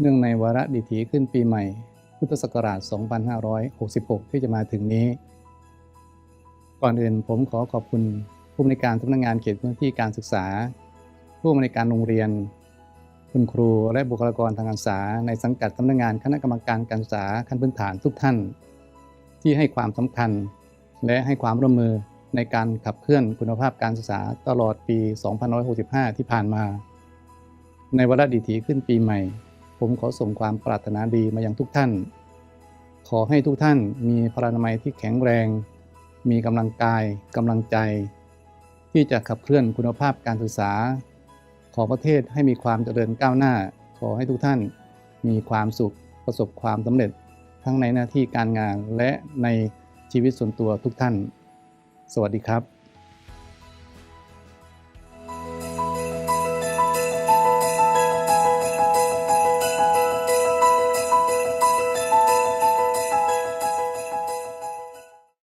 เนื่องในวาระดิถีขึ้นปีใหม่ พุทธศักราช 2566 ที่จะมาถึงนี้ ก่อนอื่นผมขอขอบคุณผู้อำนการสำนักงงานเขตพื้นที่การศึกษา ผู้อำนการโรงเรียน คุณครูและบุคลากรทางการศึกษา ในสังกัดสำนักงานคณะกรรมการการศึกษาขั้นพื้นฐานทุกท่าน ที่ให้ความสำคัญ และให้ความร่วมมือในการขับเคลื่อนคุณภาพการศึกษาตลอดปี 2565 ที่ผ่านมา ในวาระดิถีขึ้นปีใหม่ ผมขอส่งความปรารถนาดีมายังทุกท่าน ขอให้ทุกท่านมีพลานามัยที่แข็งแรง มีกำลังกายกำลังใจ ที่จะขับเคลื่อนคุณภาพการศึกษา ของประเทศให้มีความเจริญก้าวหน้า ขอให้ทุกท่านมีความสุขประสบความสำเร็จทั้งในหน้าที่การงานและในชีวิตส่วนตัวทุกท่าน สวัสดีครับ